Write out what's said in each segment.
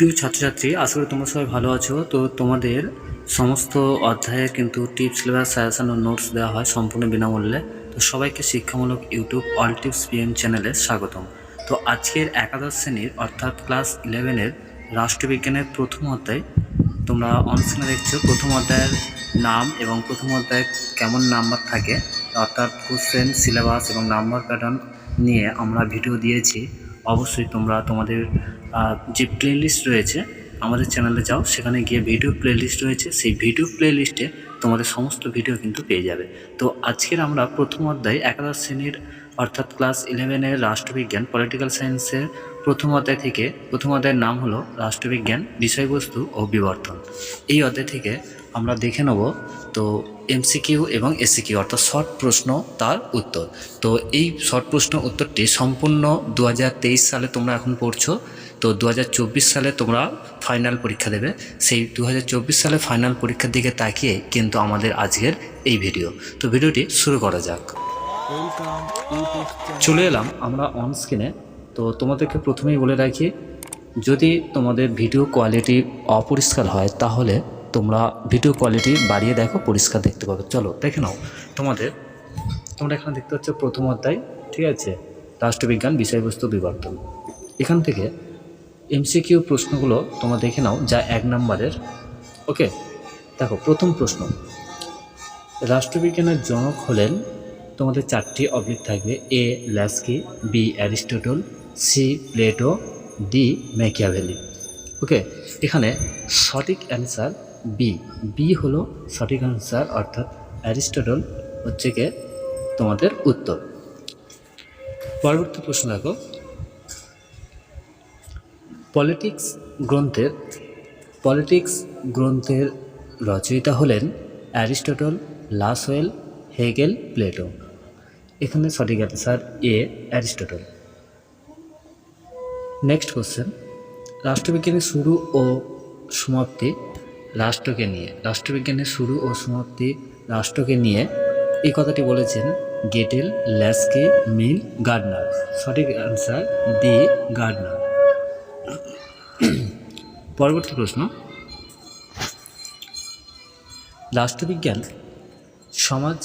প্রিয় ছাত্রছাত্রী, আশা করি তোমরা সবাই ভালো আছো। তো তোমাদের সমস্ত অধ্যায়ের কিন্তু টিপস সিলেবাস সাজেশন ও নোটস দেওয়া হয় সম্পূর্ণ বিনামূল্যে। তো সবাইকে শিক্ষামূলক ইউটিউব অল টিপস পিএম চ্যানেলে স্বাগতম। তো আজকের একাদশ শ্রেণির অর্থাৎ ক্লাস ইলেভেনের রাষ্ট্রবিজ্ঞানের প্রথম অধ্যায় তোমরা অনস্ক্রিনে দেখছ। প্রথম অধ্যায়ের নাম এবং প্রথম অধ্যায়ে কেমন নাম্বার থাকে, অর্থাৎ কোশ্চেন সিলেবাস এবং নাম্বার প্যাটার্ন নিয়ে আমরা ভিডিও দিয়েছি। অবশ্যই তোমরা তোমাদের যে প্লেলিস্ট রয়েছে, আমাদের চ্যানেলে যাও, সেখানে গিয়ে ভিডিও প্লেলিস্ট রয়েছে, সেই ভিডিও প্লেলিস্টে তোমাদের সমস্ত ভিডিও কিন্তু পেয়ে যাবে। তো আজকের আমরা প্রথম অধ্যায় একাদশ শ্রেণির, অর্থাৎ ক্লাস ইলেভেনের রাষ্ট্রবিজ্ঞান পলিটিক্যাল সায়েন্সের প্রথম অধ্যায় থেকে, প্রথম অধ্যায়ের নাম হলো রাষ্ট্রবিজ্ঞান, বিষয়বস্তু ও বিবর্তন। এই অধ্যায় থেকে আমরা দেখে নেব, তো এমসিকিউ এবং এসিকিউ অর্থাৎ শর্ট প্রশ্ন, তার উত্তর। তো এই শর্ট প্রশ্ন উত্তরটি সম্পূর্ণ দু হাজার তেইশ সালে তোমরা এখন পড়ছো। তো দু হাজার চব্বিশ সালে তোমরা ফাইনাল পরীক্ষা দেবে। সেই দু হাজার চব্বিশ সালে ফাইনাল পরীক্ষার দিকে তাকিয়ে কিন্তু আমাদের আজকের এই ভিডিও তো ভিডিওটি শুরু করা যাক। চলে এলাম আমরা অন স্ক্রিনে তো তোমাদেরকে প্রথমেই বলে রাখি, যদি তোমাদের ভিডিও কোয়ালিটি অপরিষ্কার হয়, তাহলে তোমরা ভিডিও কোয়ালিটি বাড়িয়ে দেখো, পরিষ্কার দেখতে পাবে। চলো, দেখে নাও। তোমাদের, তোমরা এখানে দেখতে পাচ্ছ প্রথম অধ্যায়, ঠিক আছে? রাষ্ট্রবিজ্ঞান, বিষয়বস্তু, বিবর্তন। এখান থেকে এমসিকিউ প্রশ্নগুলো তোমরা দেখে নাও, যা এক নম্বরের। ওকে, দেখো, প্রথম প্রশ্ন। রাষ্ট্রবিজ্ঞানের জনক হলেন, তোমাদের চারটি অবলিক থাকবে A Laski B Aristotle C Plato D Machiavelli. Okay, এখানে সঠিক অ্যান্সার বি বি হলো সঠিক অ্যান্সার অর্থাৎ অ্যারিস্টটল হচ্ছে কে তোমাদের উত্তর। পরবর্তী প্রশ্ন দেখো। পলিটিক্স গ্রন্থের পলিটিক্স গ্রন্থের রচয়িতা হলেন অ্যারিস্টটল, লাসওয়েল, হেগেল, প্লেটো। এখানে সঠিক answer A, Aristotle. Next question. রাষ্ট্রবিজ্ঞানের শুরু ও সমাপ্তি রাষ্ট্রকে নিয়ে। রাষ্ট্রবিজ্ঞানের শুরু ও সমাপ্তি রাষ্ট্রকে নিয়ে এই কথাটি বলেছেন গেটেল, ল্যাসকে, মিল, গার্ডনার। সঠিক অ্যান্সার ডি, গার্ডনার। পরবর্তী প্রশ্ন। রাষ্ট্রবিজ্ঞান সমাজ,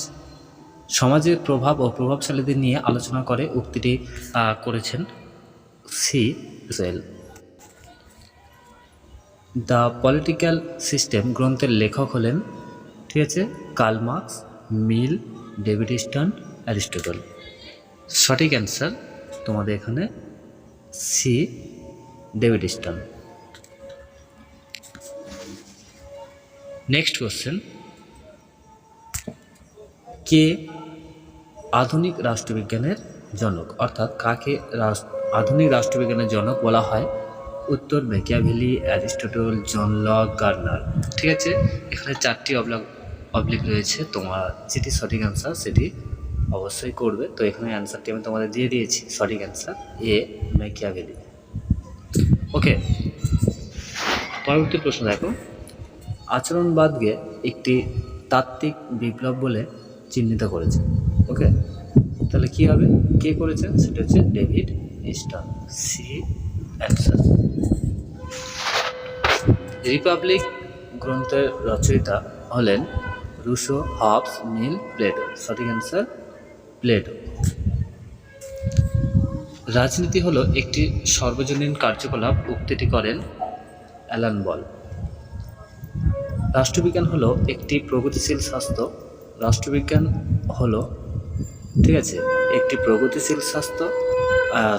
সমাজের প্রভাব ও প্রভাবশালীদের নিয়ে আলোচনা করে উক্তিটি করেছেন সি. সেল দ্য পলিটিক্যাল সিস্টেম গ্রন্থের লেখক হলেন, ঠিক আছে, Karl Marx, Mill, David Easton, Aristotle. সঠিক অ্যান্সার তোমাদের এখানে C David Easton next question কে আধুনিক রাষ্ট্রবিজ্ঞানের জনক? অর্থাৎ কাকে আধুনিক রাষ্ট্রবিজ্ঞানের জনক বলা হয়? উত্তর, Machiavelli, Aristotle, John Locke Garner. ঠিক আছে? এখানে চারটি অবলাক অবলিক রয়েছে। তোমার যেটি সঠিক অ্যান্সার সেটি অবশ্যই করবে। তো এখানে অ্যান্সারটি আমি তোমাদের দিয়ে দিয়েছি। সঠিক অ্যান্সার এ, ম্যাকিয়াভেলি। ওকে। পরবর্তী প্রশ্ন দেখো। আচরণবাদকে একটি তাত্ত্বিক বিপ্লব বলে চিহ্নিত করেছে। ওকে? তাহলে কি হবে? কে করেছেন সেটা হচ্ছে David Easton C answer Republic গ্রন্থের রচয়িতা হলেন রুশো হবস মিল প্লেটো। সঠিক অ্যান্সার, প্লেটো। রাজনীতি হলো একটি সর্বজনীন কার্যকলাপ উক্তিটি করেন অ্যালান বল। রাষ্ট্রবিজ্ঞান হলো একটি প্রগতিশীল স্বাস্থ্য। রাষ্ট্রবিজ্ঞান হলো, ঠিক আছে, একটি প্রগতিশীল স্বাস্থ্য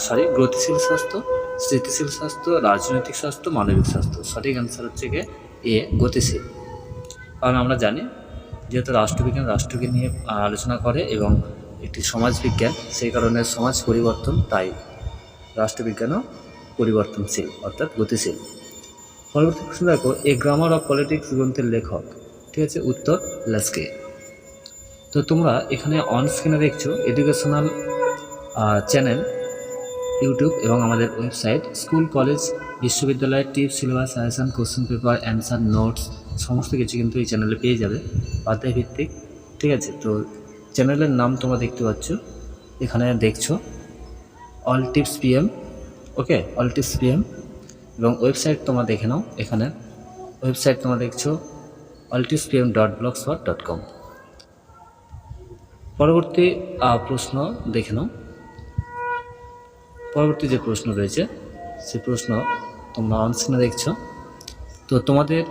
সরি গতিশীল স্বাস্থ্য, স্থিতিশীল স্বাস্থ্য, রাজনৈতিক স্বাস্থ্য, মানবিক স্বাস্থ্য। সঠিক অ্যান্সার হচ্ছে গিয়ে এ, গতিশীল। কারণ আমরা জানি, যেহেতু রাষ্ট্রবিজ্ঞান রাষ্ট্রকে নিয়ে আলোচনা করে এবং একটি সমাজবিজ্ঞান, সেই কারণে সমাজ পরিবর্তন, তাই রাষ্ট্রবিজ্ঞানও পরিবর্তনশীল, অর্থাৎ গতিশীল। পরবর্তী প্রশ্ন দেখো, এ গ্রামার অফ পলিটিক্স গ্রন্থের লেখক, ঠিক আছে, উত্তর লাস্কে। তো তোমরা এখানে অন স্ক্রিনে দেখছ এডুকেশনাল চ্যানেল ইউটিউব এবং আমাদের ওয়েবসাইট স্কুল কলেজ বিশ্ববিদ্যালয়ের tip syllabus suggestion question paper answer notes সমস্ত কিছু কিন্তু এই চ্যানেলে পেয়ে যাবে অধ্যায় ভিত্তিক ঠিক আছে? তো চ্যানেলের নাম তোমরা দেখতে পাচ্ছ। এখানে দেখছ all tips PM okay all tips PM এবং ওয়েবসাইট তোমরা দেখে নাও এখানে। ওয়েবসাইট তোমরা দেখছ all tips PM dot blogspot dot com পরবর্তী প্রশ্ন দেখে নাও। পরবর্তী যে প্রশ্ন রয়েছে সেই প্রশ্ন তোমরা অনস্ক্রিনে দেখছ। তো তোমাদের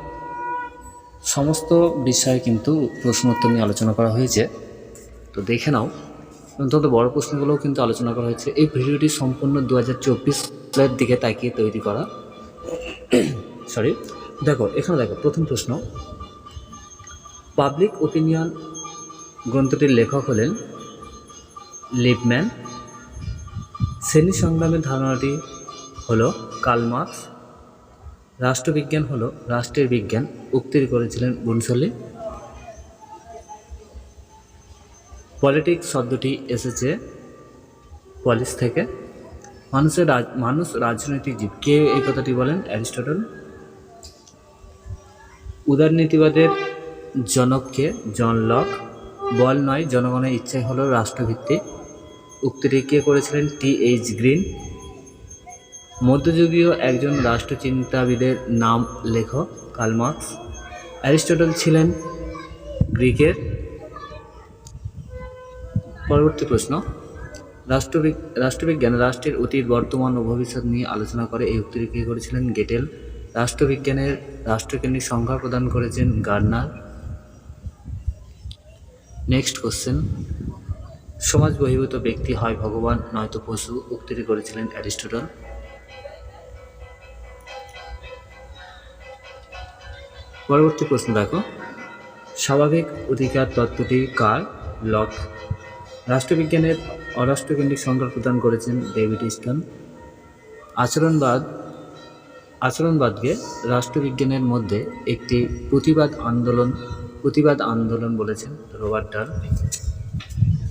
সমস্ত বিষয়ে কিন্তু প্রশ্ন উত্তর নিয়ে আলোচনা করা হয়েছে। তো দেখে নাও। অন্তত বড় প্রশ্নগুলোও কিন্তু আলোচনা করা হয়েছে। এই ভিডিওটি সম্পূর্ণ দু হাজার চব্বিশ সালের দিকে তাকিয়ে তৈরি করা। সরি দেখো, এখানে দেখো, প্রথম প্রশ্ন। পাবলিক ওপিনিয়ন গ্রন্থটির লেখক হলেন লিপম্যান। শ্রেণি সংগ্রামের ধারণাটি হলো কালমার্কস রাষ্ট্রবিজ্ঞান হলো রাষ্ট্রের বিজ্ঞান। উক্তির করেছিলেন বুনসলি। পলিটিক্স শব্দটি এসেছে পলিস থেকে। মানুষের মানুষ রাজনৈতিক জীব। কে এই কথাটি বলেন? অ্যারিস্টটল। উদারনীতিবাদের জনককে John Locke. বল নয়, জনগণের ইচ্ছাই হলো রাষ্ট্রভিত্তিক। উক্তিটি কে করেছিলেন? T H Green. মধ্যযুগীয় একজন রাষ্ট্রচিন্তাবিদের নাম লেখক কালমার্কস অ্যারিস্টটল ছিলেন গ্রিকের পরবর্তী প্রশ্ন রাষ্ট্রবিগ রাষ্ট্রবিজ্ঞান রাষ্ট্রের অতীত, বর্তমান ও ভবিষ্যৎ নিয়ে আলোচনা করে এই উক্তিটি কে করেছিলেন? গেটেল। রাষ্ট্রবিজ্ঞানের রাষ্ট্রকেন্দ্রিক সংজ্ঞা প্রদান করেছেন গার্নার। নেক্সট কোশ্চেন, সমাজ বহির্ভূত ব্যক্তি হয় ভগবান, নয়তো পশু, উক্তিটি করেছিলেন অ্যারিস্টটল। পরবর্তী প্রশ্ন দেখো, স্বাভাবিক অধিকার তত্ত্বটি কার? লক। রাষ্ট্রবিজ্ঞানের অরাষ্ট্রকেন্দ্রিক সংজ্ঞা প্রদান করেছেন ডেভিড স্টন আচরণবাদ, আচরণবাদকে রাষ্ট্রবিজ্ঞানের মধ্যে একটি প্রতিবাদ আন্দোলন প্রতিবাদ আন্দোলন বলেছেন রবার্ট ডার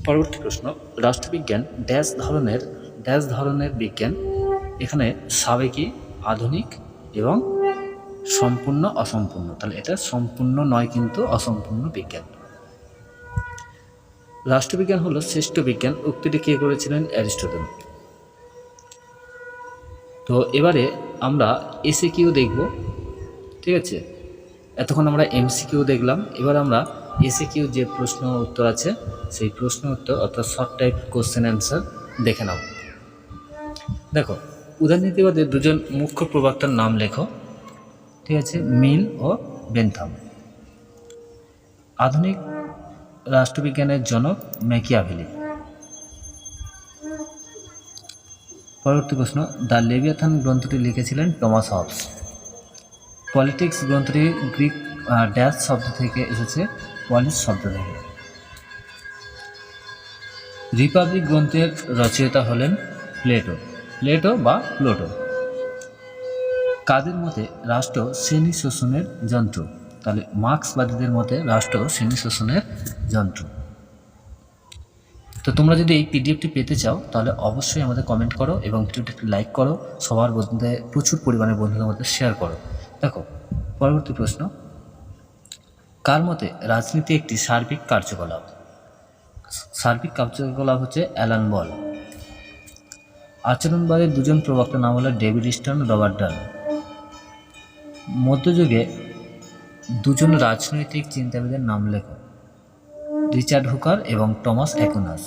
পরবর্তী প্রশ্ন, রাষ্ট্রবিজ্ঞান ড্যাশ ধরনের ড্যাশ ধরনের বিজ্ঞান এখানে সাবেকি, আধুনিক এবং সম্পূর্ণ অসম্পূর্ণ। তাহলে এটা সম্পূর্ণ নয় কিন্তু অসম্পূর্ণ বিজ্ঞান। রাষ্ট্রবিজ্ঞান হলো শ্রেষ্ঠ বিজ্ঞান। উক্তিটি কে করেছিলেন? অ্যারিস্টটল। তো এবারে আমরা এসে কিউ দেখব। ঠিক আছে? এতক্ষণ আমরা এমসি কিউ দেখলাম। এবার আমরা এসে কিউ যে প্রশ্ন উত্তর আছে, সেই প্রশ্ন উত্তর অর্থাৎ শর্ট টাইপ কোশ্চেন অ্যান্সার দেখে নাও। দেখো, উদারনীতিবাদের দুজন মুখ্য প্রবক্তার নাম লেখো। ঠিক আছে? মিল ও বেনথাম। আধুনিক রাষ্ট্রবিজ্ঞানের জনক ম্যাকিয়াভেলি। পরবর্তী প্রশ্ন, দ্য লেভিয়াথান গ্রন্থটি লিখেছিলেন টমাস হবস। পলিটিক্স গ্রন্থটি গ্রিক ড্যাশ শব্দ থেকে এসেছে পলিস শব্দ থেকে। রিপাবলিক গ্রন্থের রচয়িতা হলেন প্লেটো প্লেটো বা প্লোটো। কাদের মতে রাষ্ট্র শ্রেণি শোষণের যন্ত্র? তাহলে মার্ক্সবাদীদের মতে রাষ্ট্র শ্রেণি শোষণের যন্ত্র। তো তোমরা যদি এই পিডিএফটি পেতে চাও, তাহলে অবশ্যই আমাদের কমেন্ট করো এবং ভিডিওটি একটি লাইক করো। সবার মধ্যে প্রচুর পরিমাণে বন্ধুদের মধ্যে শেয়ার করো। দেখো, পরবর্তী প্রশ্ন। কার মতে রাজনীতি একটি সার্বিক কার্যকলাপ? সার্বিক কার্যকলাপ হচ্ছে অ্যালান বল। আচরণবাদের দুজন প্রবক্তার নাম হলো ডেভিড স্টন রবার্ট ডান মধ্যযুগে দুজন রাজনৈতিক চিন্তাবিদের নাম লেখো রিচার্ড হুকার এবং টমাস অ্যাকুনাস।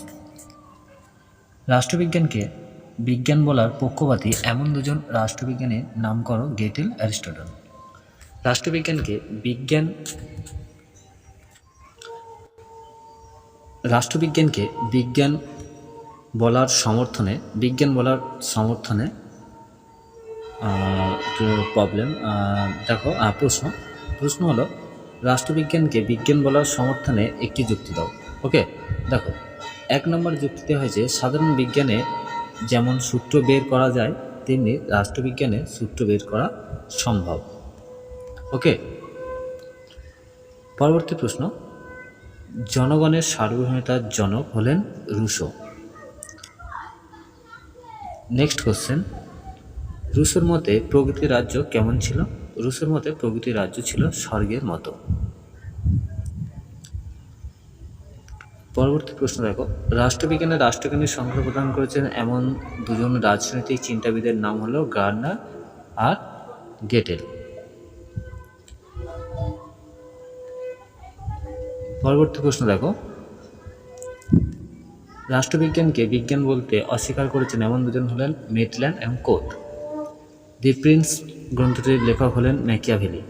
রাষ্ট্রবিজ্ঞানকে বিজ্ঞান বলার পক্ষপাতী এমন দুজন রাষ্ট্রবিজ্ঞানের নাম করো গেটেল অ্যারিস্টটল। রাষ্ট্রবিজ্ঞানকে বিজ্ঞান রাষ্ট্রবিজ্ঞানকে বিজ্ঞান বলার সমর্থনে বিজ্ঞান বলার সমর্থনে প্রবলেম দেখো প্রশ্ন। প্রশ্ন হলো, রাষ্ট্রবিজ্ঞানকে বিজ্ঞান বলার সমর্থনে একটি যুক্তি দাও। ওকে, দেখো, এক নম্বর যুক্তিতে হয়েছে, সাধারণ বিজ্ঞানে যেমন সূত্র বের করা যায়, তেমনি রাষ্ট্রবিজ্ঞানে সূত্র বের করা সম্ভব। ওকে, পরবর্তী প্রশ্ন, জনগণের সার্বভৌমতার জনক হলেন রুশো। নেক্সট কোশ্চেন রুশোর মতে প্রগতি রাজ্য কেমন ছিল? রুশোর মতে প্রগতি রাজ্য ছিল স্বর্গের মতো। পরবর্তী প্রশ্ন দেখো। রাষ্ট্রবিজ্ঞানে রাষ্ট্রজ্ঞানের সংখ্যা প্রদান করেছেন এমন দুজন রাজনৈতিক চিন্তাবিদের নাম হলো গার্নার আর গেটেল। পরবর্তী প্রশ্ন দেখো। রাষ্ট্রবিজ্ঞানকে বিজ্ঞান বলতে অস্বীকার করেছেন এমন দুজন হলেন মেটল্যান্ড এবং কোট দি প্রিন্স গ্রন্থটির লেখক হলেন ম্যাকিয়াভেলি।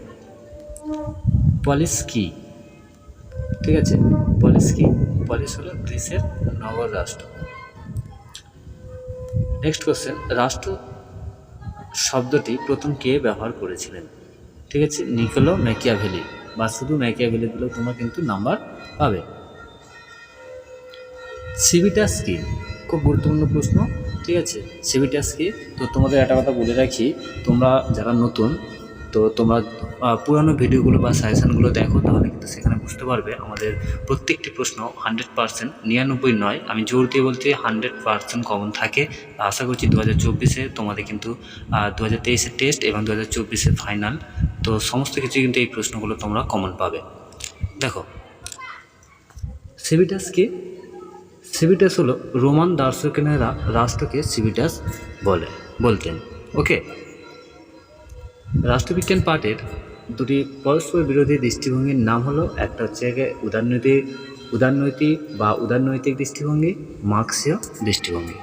পলিস কি? ঠিক আছে, পলিস কি? পলিস হলো গ্রিসের নগর রাষ্ট্র। নেক্সট কোশ্চেন রাষ্ট্র শব্দটি প্রথম কে ব্যবহার করেছিলেন? ঠিক আছে, নিকোলো ম্যাকিয়াভেলি, বা শুধু ম্যাকিয়াভেলি দিলেও তোমরা কিন্তু নাম্বার পাবে। সিভিটাস কি? খুব গুরুত্বপূর্ণ প্রশ্ন। ঠিক আছে? সিভিটাস কি? তো তোমাদের একটা কথা বলে রাখি, তোমরা যারা নতুন, তো তোমরা পুরানো ভিডিওগুলো বা সাজেশনগুলো দেখো, তাহলে কিন্তু সেখানে বুঝতে পারবে আমাদের প্রত্যেকটি প্রশ্ন হান্ড্রেড পার্সেন্ট নিরানব্বই নয়। আমি জোর দিয়ে বলতে হান্ড্রেড পার্সেন্ট কমন থাকে। আশা করছি দু হাজার চব্বিশে তোমাদের কিন্তু দু হাজার তেইশের টেস্ট এবং দু হাজার চব্বিশের ফাইনাল তো সমস্ত কিছু কিন্তু এই প্রশ্নগুলো তোমরা কমন পাবে। দেখো সিভিটাস কি? সিভিটাস হলো রোমান দার্শনিকেরা রাষ্ট্রকে সিভিটাস বলে, বলতেন। ওকে। রাষ্ট্রবিজ্ঞান পাঠের দুটি পরস্পর বিরোধী দৃষ্টিভঙ্গির নাম হলো, একটা হচ্ছে উদারনৈতিক উদারনৈতিক বা উদারনৈতিক দৃষ্টিভঙ্গি, মার্ক্সীয় দৃষ্টিভঙ্গি।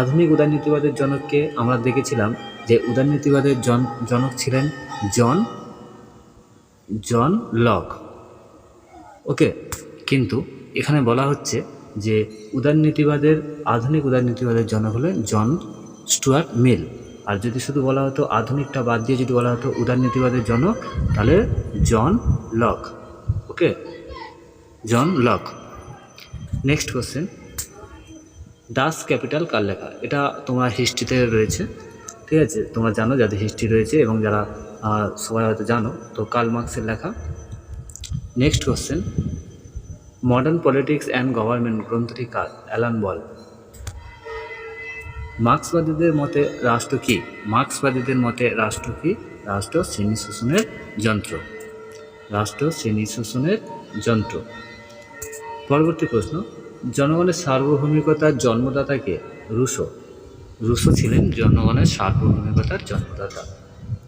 আধুনিক উদারনীতিবাদের জনককে আমরা দেখেছিলাম যে উদারনীতিবাদের জন, জনক ছিলেন জন জন লক। ওকে, কিন্তু এখানে বলা হচ্ছে যে উদারনীতিবাদের, আধুনিক উদারনীতিবাদের জনক হলেন জন স্টুয়ার্ট মিল। আর যদি শুধু বলা হতো আধুনিকটা বাদ দিয়ে যদি বলা হতো উদারনীতিবাদের জনক, তাহলে John Locke. Okay? John Locke. Next question. Das Kapital কার লেখা? এটা তোমার হিস্ট্রিতে রয়েছে, ঠিক আছে? তোমরা জানো যাদের হিস্ট্রি রয়েছে এবং যারা সবাই হয়তো জানো। তো কার্ল মার্কসের লেখা। Next question. Modern politics and government গ্রন্থটি কার? Alan Ball. মার্ক্সবাদীদের মতে রাষ্ট্র কি? মার্ক্সবাদীদের মতে রাষ্ট্র কি? রাষ্ট্র শ্রেণি শোষণের যন্ত্র। রাষ্ট্র শ্রেণি শোষণের যন্ত্র। পরবর্তী প্রশ্ন, জনগণের সার্বভৌমিকতার জন্মদাতাকে রুশো। রুশো ছিলেন জনগণের সার্বভৌমিকতার জন্মদাতা।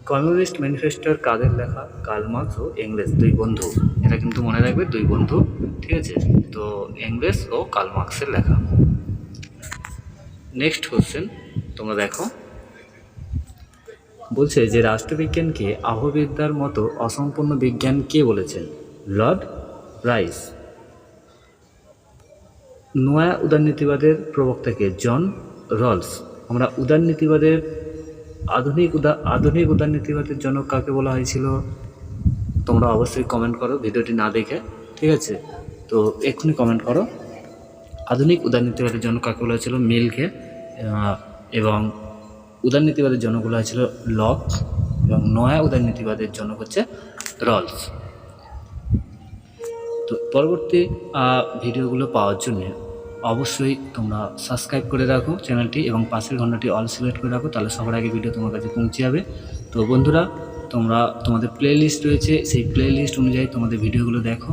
কমিউনিস্ট ম্যানিফেস্টোর কাদের লেখা কার্ল মার্কস ও এংলেস দুই বন্ধু। এটা কিন্তু মনে রাখবে, দুই বন্ধু, ঠিক আছে? তো এংলেস ও কার্ল মার্কসের লেখা। নেক্সট কোশ্চেন তোমরা দেখো। বলছে যে রাষ্ট্রবিজ্ঞানকে আহবিদ্যার মতো অসম্পূর্ণ বিজ্ঞান কে বলেছেন? Lord Bryce. নয়া উদারনীতিবাদের প্রবক্তাকে জন রলস। আমরা উদারনীতিবাদের আধুনিক উদা, আধুনিক উদারনীতিবাদের জনক কাকে বলা হয়েছিল? তোমরা অবশ্যই কমেন্ট করো, ভিডিওটি না দেখে, ঠিক আছে? তো এক্ষুনি কমেন্ট করো। আধুনিক উদারনীতিবাদের জনক কাকে বলা হয়েছিল? মিলকে এবং উদারনীতিবাদের জনক বলা হয়েছিল লক, এবং নয়া উদারনীতিবাদের জনক হচ্ছে রলস তো পরবর্তী ভিডিওগুলো পাওয়ার জন্য অবশ্যই তোমরা সাবস্ক্রাইব করে রাখো চ্যানেলটি এবং পাশের ঘন্টাটি অল সিলেক্ট করে রাখো, তাহলে সবার আগে ভিডিও তোমার কাছে পৌঁছে যাবে। তো বন্ধুরা, তোমরা তোমাদের প্লে লিস্ট রয়েছে, সেই প্লে লিস্ট অনুযায়ী তোমাদের ভিডিওগুলো দেখো।